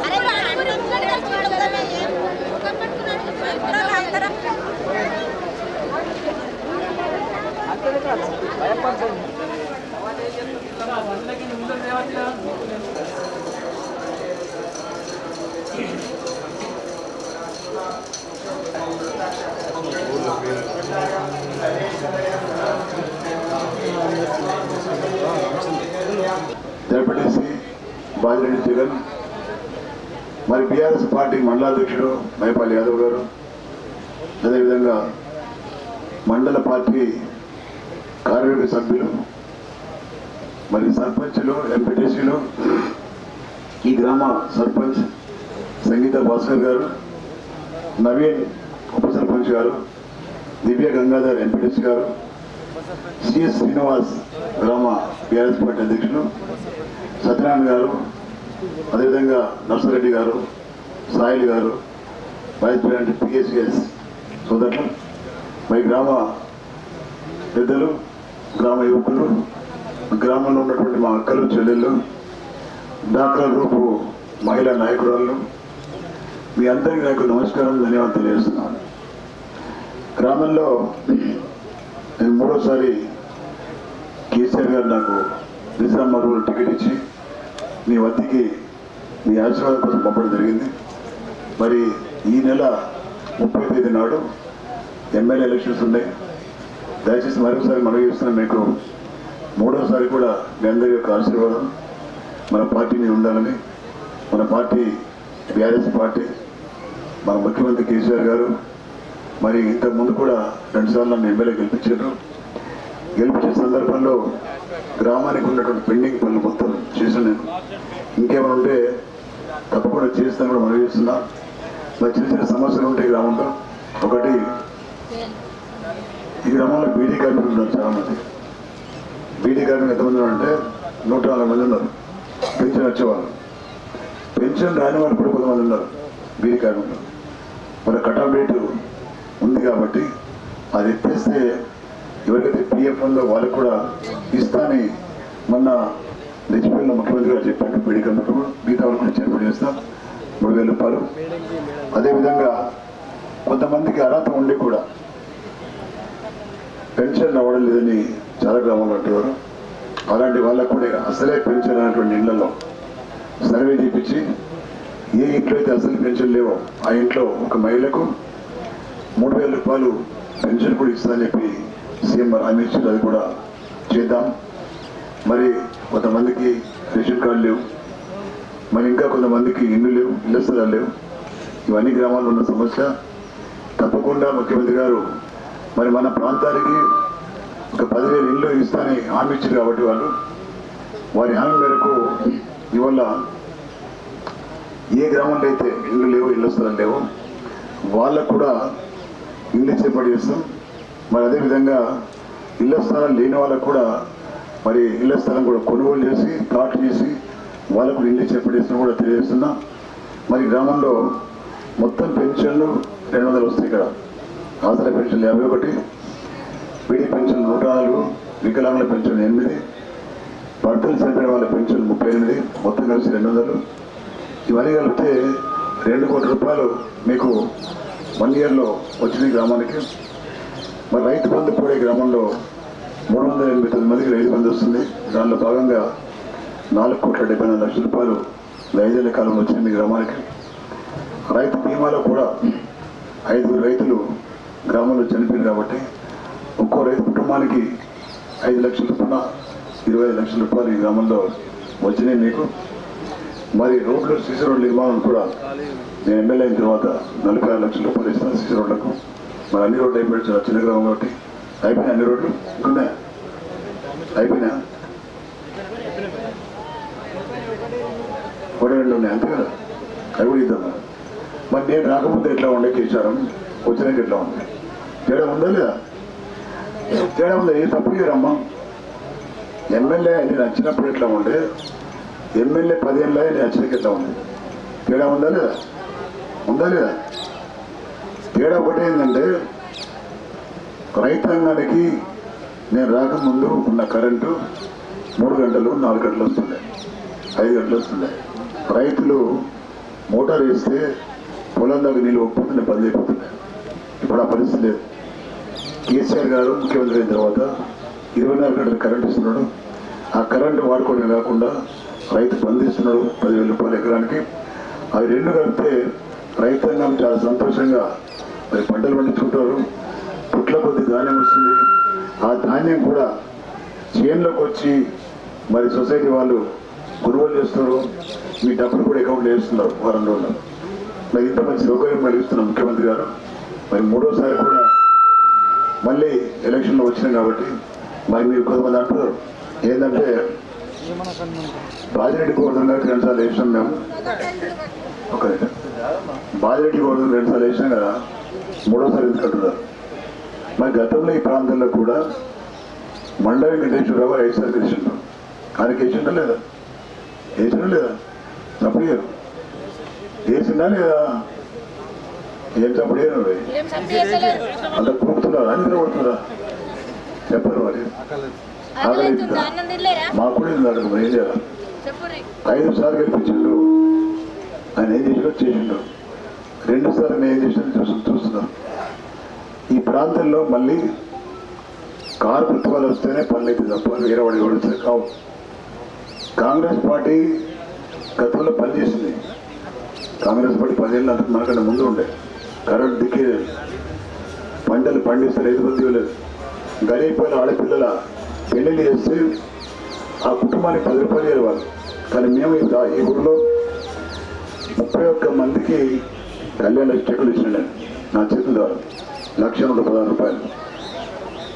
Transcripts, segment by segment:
అరే వాడు చూడగలమే ఏం ముఖం పట్టుకున్నాడు ఇప్పుడు అందరం జడ్పీటీసీ బాజిరెడ్డి జగన్ మరి బీఆర్ఎస్ పార్టీ మండలాధ్యక్షుడు మైపాల్ యాదవ్ గారు అదేవిధంగా మండల పార్టీ కార్మిక సభ్యులు మరి సర్పంచ్లు ఎంపీటీసీలు ఈ గ్రామ సర్పంచ్ సంగీత భాస్కర్ గారు నవీన్ ఉప సర్పంచ్ గారు దివ్య గంగాధర్ ఎంపీటీసీ గారు సిఎస్ శ్రీనివాస్ గ్రామ బీఆర్ఎస్ పార్టీ అధ్యక్షులు సత్యనారాయణ గారు అదేవిధంగా నర్సరెడ్డి గారు సాయిల్ గారు వైస్ ప్రెసిడెంట్ పిఎస్సిఎస్ సోదరులు పై గ్రామ పెద్దలు గ్రామ యువకులు గ్రామంలో ఉన్నటువంటి మా అక్కలు చెల్లెళ్ళు డాక్టర్ గ్రూపు మహిళా నాయకురాళ్ళు మీ అందరికీ నాకు నమస్కారం ధన్యవాదాలు తెలియజేస్తున్నాను. గ్రామంలో నేను మూడోసారి కేసీఆర్ గారు నాకు నిజామాబాద్ టికెట్ ఇచ్చి మీ వద్దకి మీ ఆశీర్వాదం కోసం పంపడం జరిగింది. మరి ఈ నెల ముప్పై తేదీ నాడు ఎమ్మెల్యే ఎలక్షన్స్ ఉన్నాయి. దయచేసి మరొకసారి మనవి చేస్తున్నాం మీకు మూడోసారి కూడా మీ అందరి యొక్క ఆశీర్వాదం. మన పార్టీ మీద ఉండాలని మన పార్టీ బీఆర్ఎస్ పార్టీ మన ముఖ్యమంత్రి కేసీఆర్ గారు మరి ఇంతకుముందు కూడా రెండుసార్లు నన్ను ఎమ్మెల్యే గెలిపించారు. గెలిపించిన సందర్భంలో గ్రామానికి ఉన్నటువంటి పెండింగ్ పనులు మొత్తం చేశాను నేను. ఇంకేమైనా ఉంటే తప్పకుండా చేస్తాను కూడా మనం చేస్తున్నా. మరి చిన్న చిన్న సమస్యలు ఉంటాయి గ్రామంలో ఒకటి ఈ గ్రామంలో బీడీ కార్మికులు ఉన్నారు చాలా మంది బీడీ కార్మికులు ఎంతమంది ఉన్నారు అంటే నూట నలభై మంది ఉన్నారు. పెన్షన్ వచ్చేవాళ్ళు. పెన్షన్ రాని వాళ్ళు కూడా కొంతమంది ఉన్నారు బీడీ కార్మికులు. మన కటాఫ్ డేటు ఉంది కాబట్టి అది ఎత్తేస్తే ఎవరికైతే సందర్భంలో వాళ్ళు వాళ్ళకి కూడా ఇస్తానే మొన్న రెచ్చిపోయిన ముఖ్యమంత్రి గారు చెప్పారు. బీడీ కమిటీ మిగతా వాళ్ళు కూడా చేర్పడి చేస్తాం మూడు వేల రూపాయలు అదేవిధంగా కొంతమందికి అర్హత ఉండి కూడా పెన్షన్ రావడం లేదని చాలా గ్రామాలు అంటున్నారు. అలాంటి వాళ్ళకు కూడా అసలే పెన్షన్ అనేటువంటి ఇళ్ళలో సర్వే చేపించి ఏ ఇంట్లో అయితే అసలు పెన్షన్ లేవో ఆ ఇంట్లో ఒక మహిళకు మూడు వేల రూపాయలు పెన్షన్ కూడా ఇస్తానని చెప్పి సీఎం హామీ ఇచ్చారు అది కూడా చేద్దాం. మరి కొంతమందికి రేషన్ కార్డు లేవు. మరి ఇంకా కొంతమందికి ఇల్లు లేవు ఇళ్ళ స్థలాలు లేవు. ఇవన్నీ గ్రామాల్లో ఉన్న సమస్య. తప్పకుండా ముఖ్యమంత్రి గారు మరి మన ప్రాంతానికి ఒక పదివేలు ఇల్లు ఇస్తానని హామీ ఇచ్చారు కాబట్టి వాళ్ళు. వారి హామీ మేరకు ఇవాళ ఏ గ్రామంలో అయితే ఇల్లు లేవు ఇల్లు స్థలం లేవు వాళ్ళకు కూడా ఇల్లు చేపడి చేస్తాం. మరి అదేవిధంగా ఇళ్ళ స్థలం లేని వాళ్ళకు కూడా మరి ఇళ్ళ స్థలం కూడా కొనుగోలు చేసి ప్లాట్ చేసి వాళ్ళకు ఇల్లు చెప్పడేసిన కూడా తెలియజేస్తున్నా. మరి గ్రామంలో మొత్తం పెన్షన్లు రెండు వందలు వస్తాయి ఇక్కడ. ఆసల పెన్షన్ యాభై ఒకటి బీడీ పెన్షన్ నూట నాలుగు వికలాంగుల పెన్షన్ ఎనిమిది భర్తలు చనిపోయిన వాళ్ళ పెన్షన్ ముప్పై ఎనిమిది మొత్తం కలిసి రెండు వందలు. ఇవన్నీ కలిపితే రెండు కోట్ల రూపాయలు మీకు వన్ ఇయర్లో వచ్చింది గ్రామానికి. మరి రైతు బంధు కూడా ఈ గ్రామంలో మూడు వందల ఎనభై తొమ్మిది మందికి రైతు బంధు వస్తుంది. దానిలో భాగంగా నాలుగు కోట్ల డెబ్బై నాలుగు లక్షల రూపాయలు ఐదేళ్ళ కాలం వచ్చింది మీ గ్రామానికి. రైతు బీమాలో కూడా ఐదుగురు రైతులు గ్రామంలో చనిపోయింది కాబట్టి ఒక్కో రైతు కుటుంబానికి ఐదు లక్షల చొప్పున ఇరవై ఐదు లక్షల రూపాయలు ఈ గ్రామంలో వచ్చినాయి మీకు. మరి రోడ్లు సీసీ రోడ్ల నిర్మాణం కూడా నేను ఎమ్మెల్యే అయిన తర్వాత నలభై ఆరు లక్షల రూపాయలు ఇస్తాను సీసీ రోడ్లకు. మరి అన్ని రోడ్లు అయిపోయి చాలా చిన్న గ్రామం కాబట్టి. అయిపోయినాయి అన్ని రోడ్లు? ఇంకున్నాయా? అయిపోయినా? ఒకటి రెండు ఉన్నాయి అంతే కదా? అవి కూడా ఇద్దాం మరి. నేను రాకముందు ఎట్లా ఉండే కేసారం వచ్చినాక ఎట్లా ఉంది? తేడా ఉందా లేదా? తేడా ఉందా? ఏ తప్పు చేయరమ్మా? ఎమ్మెల్యే నేను వచ్చినప్పుడు ఎట్లా ఉండే? ఎమ్మెల్యే పదేళ్ళ నేను వచ్చినాక ఎట్లా ఉంది తేడా ఉందా లేదా? ఉందా లేదా? తేడా ఒకటి ఏంటంటే రైతాంగానికి నేను రాకముందు ఉన్న కరెంటు మూడు గంటలు నాలుగు గంటలు వస్తుండే. ఐదు గంటలు వస్తుండే. రైతులు మోటార్ వేస్తే పొలం దాకా నీళ్ళు ఒప్పుకుంటే బంద్ అయిపోతున్నాయి ఇప్పుడు ఆ పరిస్థితి లేదు. కేసీఆర్ గారు ముఖ్యమంత్రి అయిన తర్వాత ఇరవై నాలుగు గంటలు కరెంట్ ఇస్తున్నాడు. ఆ కరెంటు వాడుకోవడం కాకుండా రైతు బంధిస్తున్నాడు పదివేల రూపాయల ఎకరానికి. అవి రెండు కలిపితే రైతాంగం చాలా సంతోషంగా మరి పంటలు పండించుకుంటారు పుట్ల కొద్ది ధాన్యం వస్తుంది. ఆ ధాన్యం కూడా చేనులోకి వచ్చి మరి సొసైటీ వాళ్ళు కొనుగోలు చేస్తున్నారు మీ డబ్బులు కూడా అకౌంట్ వేస్తున్నారు వారం రోజులు మరి ఇంత మంచి సౌకర్యం కలిగిస్తున్న ముఖ్యమంత్రి గారు. మరి మూడోసారి కూడా మళ్ళీ ఎలక్షన్లో వచ్చినాం కాబట్టి మరి మీరు కొంతమంది అంటారు ఏంటంటే బాజిరెడ్డి గోవర్ధన్ గారికి రెండుసార్లు వేసినాం మేము. ఒక బాజిరెడ్డి గోవర్ధన్ రెండుసార్లు వేసినాం కదా. మూడోసారి ఎందుకు అంటున్నారు మరి గతంలో ఈ ప్రాంతంలో కూడా మండ వెంకటేశ్వరరావు ఐదుసారి గెలిచిండు ఆయనకి వేసిండా లేదా? వేసిండా లేదా? తప్పుడు వేసిందా లేదా? ఏం తప్పుడు అంత కూపుతున్నారు అని కొడుతున్నారా చెప్పరు మరి. మాకు కూడా ఏం చేయాలి? ఐదు సార్లు గెలిపించిండు ఆయన ఏం చేసినా చేసిండు రెండు సార్లు నేను ఏం చేసినా చూస్తున్నాం. ఈ ప్రాంతంలో మళ్ళీ కారు ప్రభుత్వాలు వస్తేనే పనులు అయితే తప్ప వేరే కూడా కావు. కాంగ్రెస్ పార్టీ గతంలో పనిచేసింది కాంగ్రెస్ పార్టీ పదేళ్ళు అంత మనకంటే ముందు ఉండే. కరెంట్ దిక్కే పంటలు పండిస్తే రైతు బంధు ఇవ్వలేదు. గరీబ్ ఆడపిల్లల పెళ్ళిళ్ళు చేస్తే ఆ కుటుంబానికి పది రూపాయలు ఇవ్వాలి వాళ్ళు. కానీ మేము ఈ ఊళ్ళో ఈ ఊరిలో ముప్పై ఒక్క మందికి కళ్యాణ చెక్కులు ఇచ్చిన నేను నా చేతుల ద్వారా. లక్ష నూట పదహారు రూపాయలు.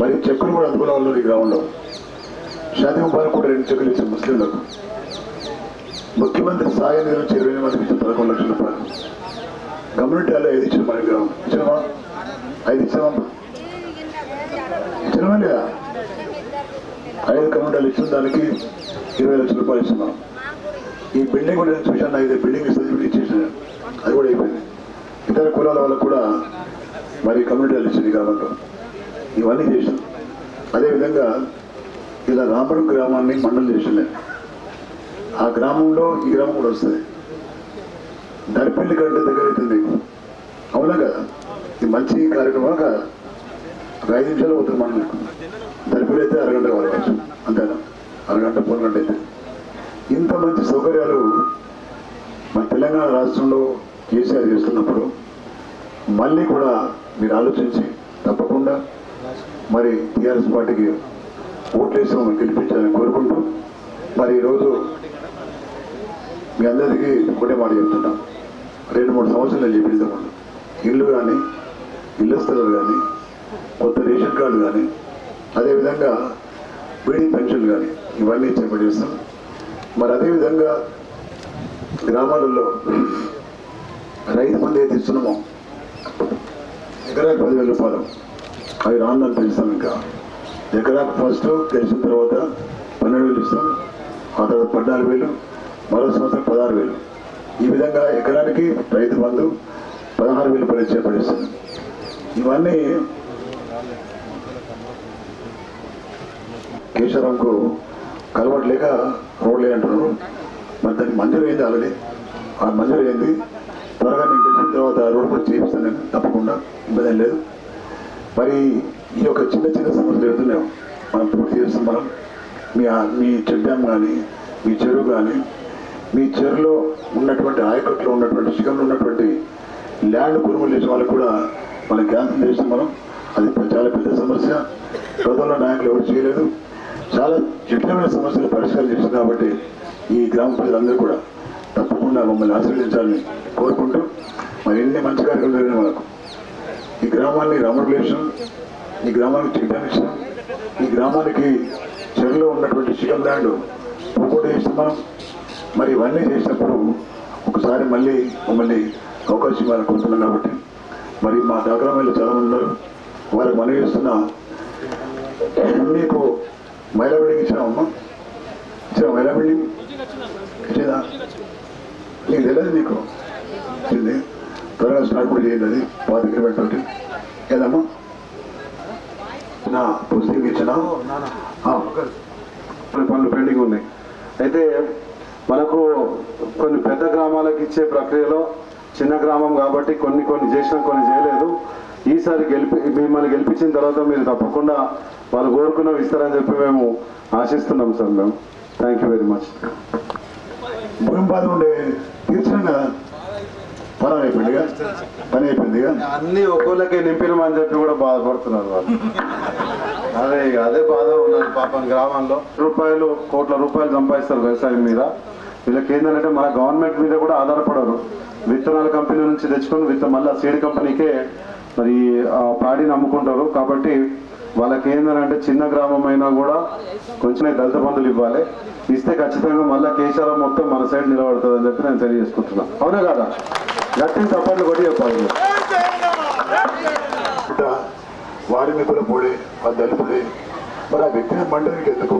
మరి చెక్కులు కూడా అందుకున్న వాళ్ళు ఈ గ్రామంలో. షాదీ ముబారక్ కూడా రెండు చెక్కులు ఇచ్చారు ముస్లింలకు. ముఖ్యమంత్రి సాయం నిధి నుంచి ఇరవై మందికి ఇచ్చిన పదకొండు లక్షల రూపాయలు. కమ్యూనిటీ అలా ఐదు ఇచ్చిన మన గ్రామం ఇచ్చినమా ఐదు ఇచ్చామా ఇచ్చినమా లేదా? ఐదు కమ్యూనిటీలు ఇచ్చిన దానికి ఇరవై లక్షల రూపాయలు ఇస్తున్నాం. ఈ బిల్డింగ్ కూడా నేను చూశాను. ఐదు బిల్డింగ్ ఇస్తుంది ఇచ్చేసాను. అది కూడా అయిపోయింది. ఇతర కులాల వాళ్ళకు కూడా మరి కమ్యూనిటీ ఇచ్చింది గ్రామంలో ఇవన్నీ చేసాం అదేవిధంగా ఇలా రామడు గ్రామాన్ని మండలం చేసాను ఆ గ్రామంలో ఈ గ్రామం కూడా వస్తుంది. దరిపల్లి గంట దగ్గర అవుతుంది అవునా కదా? ఇది మంచి కార్యక్రమం కాదు ఒక ఐదు నిమిషాలు పోతుంది మండలం దరిపల్లి అయితే అరగంట కావచ్చు. అంతేనా? అరగంట మూడు గంట అయితే. ఇంత మంచి సౌకర్యాలు మన తెలంగాణ రాష్ట్రంలో కేసీఆర్ చేస్తున్నప్పుడు మళ్ళీ కూడా మీరు ఆలోచించి తప్పకుండా మరి టీఆర్ఎస్ పార్టీకి ఓట్లేసి మమ్మల్ని గెలిపించాలని కోరుకుంటూ మరి ఈరోజు మీ అందరికీ ఒకటే మాట చెప్తున్నాం. రెండు మూడు సంవత్సరాలు నేను చెప్పింది ఇల్లు కానీ ఇళ్ళ స్థలాలు కానీ కొత్త రేషన్ కార్డు కానీ అదేవిధంగా బీడీ పెన్షన్ కానీ ఇవన్నీ చేపట్టేస్తాం మరి అదేవిధంగా గ్రామాలలో రైతు మంది అయితే ఇస్తున్నామో. ఎకరాకు పదివేల రూపాయలు. అవి రాను పెంచుతాం ఇంకా. ఎకరాకు ఫస్ట్ తెలిసిన తర్వాత పన్నెండు వేలు ఇస్తాం. ఆ తర్వాత పద్నాలుగు వేలు మరో సంవత్సరం పదహారు వేలు. ఈ విధంగా ఎకరానికి రైతు బంధు పదహారు వేలు పని చేపడిస్తుంది. ఇవన్నీ కేశవరాంకు కలవట్లేక రోడ్లే అంటున్నారు. మరి దానికి మంజూరు అయింది ఆల్రెడీ? ఆ మంజూరు అయింది. తర్వాత చేయిస్తాను నేను తప్పకుండా ఇబ్బంది లేదు. మరి ఈ యొక్క చిన్న చిన్న సమస్యలు ఎడుతున్నాం మనం పూర్తి చేస్తాం మనం. మీ మీ చెక్ డ్యామ్ కానీ మీ చెరువు కానీ మీ చెరువులో ఉన్నటువంటి ఆయకట్లో ఉన్నటువంటి శిఖంలో ఉన్నటువంటి ల్యాండ్ కొనుగోలు చేసిన వాళ్ళకి కూడా మనం క్యాన్సిల్ చేస్తాం మనం. అది చాలా పెద్ద సమస్య. గతంలో నాయకులు ఎవరు చేయలేదు. చాలా జటిలమైన సమస్యలు పరిష్కారం చేసింది కాబట్టి ఈ గ్రామ ప్రజలందరూ కూడా తప్పకుండా మమ్మల్ని ఆశీర్వదించాలని కోరుకుంటూ మరి ఎన్ని మంచి కార్యక్రమాలు జరిగినాయి మనకు. ఈ గ్రామాన్ని రామరిలేషన్ ఈ గ్రామానికి చికెన్ ఈ గ్రామానికి చెరువులో ఉన్నటువంటి చికెన్ ల్యాండ్ పోగొట్టు చేస్తాం మరి ఇవన్నీ చేసినప్పుడు ఒకసారి మళ్ళీ మమ్మల్ని అవకాశం ఇవ్వాలని కోరుతున్నాం కాబట్టి మరి మా డాక్రామాయిలు చాలా మంది ఉన్నారు. వాళ్ళకి మనవి చేస్తున్నా మీకు మైలా బిల్డింగ్ ఇచ్చినామమ్మా ఇచ్చిన మైలా బిల్డింగ్ ఇచ్చేదా నీకు తెలియదు నీకు? ఇచ్చింది నాకు చేయండి అది పాత ఏదమ్మా? నా పుస్తకం ఇచ్చిన కొన్ని పనులు పెండింగ్ ఉన్నాయి. అయితే మనకు కొన్ని పెద్ద గ్రామాలకు ఇచ్చే ప్రక్రియలో చిన్న గ్రామం కాబట్టి కొన్ని కొన్ని చేసినా కొన్ని చేయలేదు. ఈసారి గెలిపి మిమ్మల్ని గెలిపించిన తర్వాత మీరు తప్పకుండా వాళ్ళు కోరుకున్న ఇస్తారని చెప్పి మేము ఆశిస్తున్నాం సార్ మేము. థ్యాంక్ యూ వెరీ మచ్ భూమి బాధ ఉండే తీర్చడం కదా? పని అయిపోయిందిగా? పని అయిపోయిందిగా? అన్ని ఒక్కోళ్ళకే నింపినమని చెప్పి కూడా బాధపడుతున్నారు వాళ్ళు. అదే ఇక అదే బాధ ఉన్నారు పాపం గ్రామాల్లో రూపాయలు కోట్ల రూపాయలు సంపాదిస్తారు వ్యవసాయం మీద. వీళ్ళకి ఏంటంటే మన గవర్నమెంట్ మీద కూడా ఆధారపడరు. విత్తనాల కంపెనీ నుంచి తెచ్చుకొని విత్త మళ్ళీ సీడ్ కంపెనీకే మరి ఆ పాడిని అమ్ముకుంటారు. కాబట్టి వాళ్ళకి ఏంటంటే చిన్న గ్రామం అయినా కూడా కొంచెం దళిత బంధువులు ఇవ్వాలి. ఇస్తే ఖచ్చితంగా మళ్ళీ కేసీఆర్ మొత్తం మన సైడ్ నిలబడుతుంది అని చెప్పి నేను తెలియజేసుకుంటున్నాను అవునా కదా? గట్టి తప్పట్లు కొట్టి చెప్పాలి. వారి మీద పోడే ఆ దళితుడే మరి ఆ వ్యక్తిని మండలికి ఎందుకు?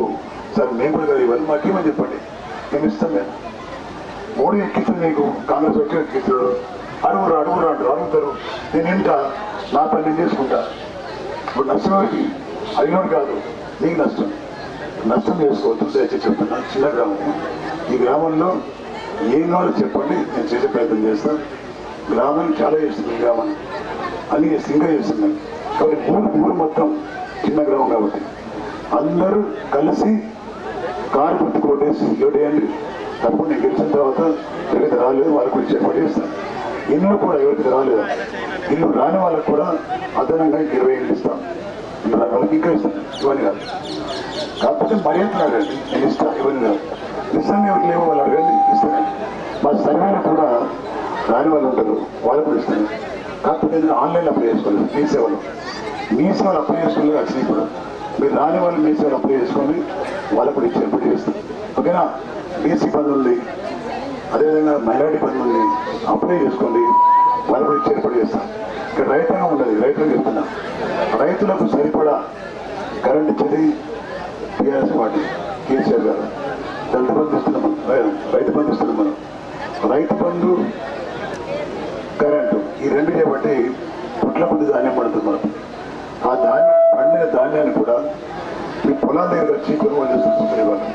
సార్ మేము కూడా కదా ఇవన్నీ మాకేమని చెప్పండి. మేము ఇస్తాం నేను మోడీ ఎక్కిస్తాను నీకు. కాంగ్రెస్ వచ్చి ఎక్కిస్తాడు అడుగురు అడుగురు అంటారు అడుగుతారు. నేను ఇంట నా పని నేను చేసుకుంటా. ఇప్పుడు నష్టంకి ఎవరికి అడిగినోడు కాదు. నీకు నష్టం. నష్టం చేసుకోవద్దు దయచేసి చెప్తున్నా. చిన్న గ్రామం. ఈ గ్రామంలో ఏం కావాలో చెప్పండి. నేను చేసే ప్రయత్నం చేస్తాను గ్రామం చాలా చేస్తుంది గ్రామం అని సింగ చేస్తున్నాం కాబట్టి ఊరు ఊరు మొత్తం చిన్న గ్రామం కాబట్టి. అందరూ కలిసి కారు గుర్తు కొట్టేసి ఓటేయండి తప్పకుండా నేను గెలిచిన తర్వాత ఎవరికి రాలేదు వాళ్ళకి కూడా ఏర్పాటు చేస్తాను ఇల్లు కూడా ఎవరికి రాలేదు ఇల్లు రాని వాళ్ళకి కూడా అదనంగా ఇరవై ఏళ్ళు ఇస్తాం. వాళ్ళకి ఇంకా ఇస్తాను ఇవన్నీ కాదు. కాకపోతే మర్యాద అడగండి నేను ఇస్తాను ఇవన్నీ కాదు. ఇస్తాను ఎవరికి లేవో వాళ్ళు అడగండి. ఇస్తాను. మా సర్వేలు కూడా రాని వాళ్ళు ఉంటారు వాళ్ళు కూడా కాకపోతే ఆన్లైన్ అప్లై చేసుకోలేదు మీ సేవలు. మీ సేవలు అప్లై చేసుకోలేదు అసలు ఇప్పుడు మీరు రాని వాళ్ళు మీ సేవలు అప్లై చేసుకొని వాళ్ళకు కూడా ఇచ్చి ఏర్పాటు చేస్తాం. ఓకేనా? బీసీ బంధు ఉంది అదేవిధంగా మైనారిటీ బంధు ఉంది అప్లై చేసుకోండి వాళ్ళు కూడా ఇచ్చి ఏర్పాటు చేస్తాం. ఇక్కడ రైతంగా ఉండదు రైతులు చెప్తున్నా. రైతులకు సరిపడా కరెంట్ ఇచ్చేది టీఆర్ఎస్ పార్టీ కేసీఆర్ గారు. దళిత బంధు ఇస్తున్నాం మనం. రైతు బంధు ఇస్తున్నాం మనం. రైతు బంధు కరెంటు ఈ రెండు బట్టి పుట్ల మంది ధాన్యం పడుతుంది మనకు. ఆ ధాన్యం పండిన ధాన్యాన్ని కూడా మీ పొలాల దగ్గర వచ్చి కొనుగోలు చేస్తున్నారు వాళ్ళు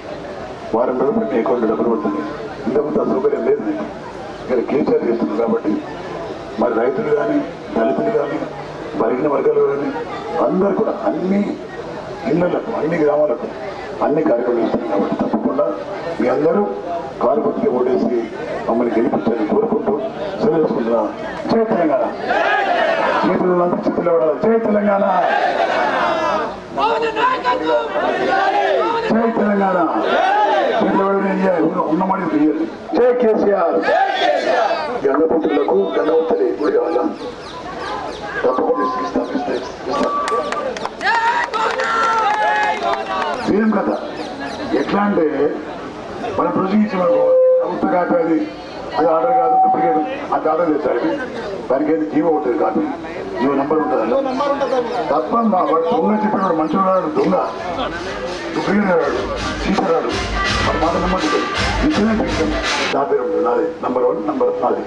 వారం రోజులు మీ అకౌంట్లో డబ్బులు పడుతుంది ఇంతకుముందు ఆ సౌకర్యం లేదు ఇక్కడ కేసీఆర్ చేస్తుంది కాబట్టి మరి రైతులు కానీ దళితులు కానీ బలిగిన వర్గాలు కానీ అందరు కూడా అన్ని ఇళ్ళకు అన్ని గ్రామాలకు అన్ని కార్యక్రమాలు కాబట్టి తప్పకుండా మీ అందరూ కారు గుర్తుకి ఓటేసి మమ్మల్ని గెలిపించాలని కోరుకుంటూ సెలవుకుంటున్నా జయ జై తెలంగాణ. చేతులు అంతా చేతులు జయ జై తెలంగాణ. జై తెలంగాణ. చేతులు చేయాలి? జై కేసీఆర్. గంగపుత్రులకు గంగవత్తలి గుడి తప్పకుండా ఇస్తాం ఇస్తాం ఇస్తాం. ఎట్లా అంటే మనం ప్రొసీజ్ ప్రభుత్వ కాపీ అది అది ఆర్డర్ కాదు డూప్లికేట్ అది ఆర్డర్ చేస్తాడు దానికి ఏది జీవో ఉంటుంది కాపీ జీవో నెంబర్ ఉంటుంది. తప్పమ్మా వాడు దొంగ చెప్పినాడు మంచిగా వాడు దొంగ. డూప్లికేట్ వాడు చీటర్ వాడు మాట ఇన్సూరెన్స్ ఇచ్చాం నా పేరు ఉంటుంది నాది. నంబర్ వన్ నంబర్ నాది.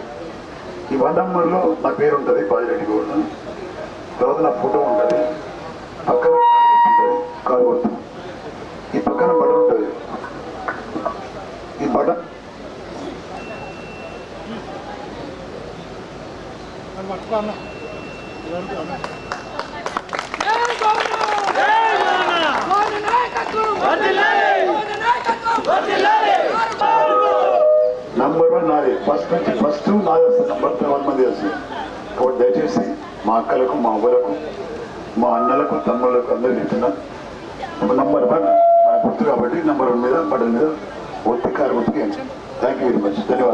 ఈ వన్ నంబర్లో నా పేరు ఉంటుంది బాజిరెడ్డి గౌడ్ తర్వాత నా ఫోటో ఉంటుంది. పక్కన ఉంటుంది కారు గుర్తు ఈ పక్కన బటన్ ఉంటుంది. ఈ బటన్. నంబర్ వన్ నాది. ఫస్ట్ నుంచి ఫస్ట్ నాది వస్తుంది నంబర్ వన్ మంది వస్తుంది కాబట్టి దయచేసి మా అక్కలకు మా అవ్వలకు మా అన్నలకు తమ్ముళ్ళకు అందరికీ చెప్తున్నా నంబర్ వన్ కాబట్టి నంబర్ వన్ మీద బటన్ మీద ఒత్తి కారు గుర్తుకి థ్యాంక్ యూ వెరీ మచ్ ధన్యవాదాలు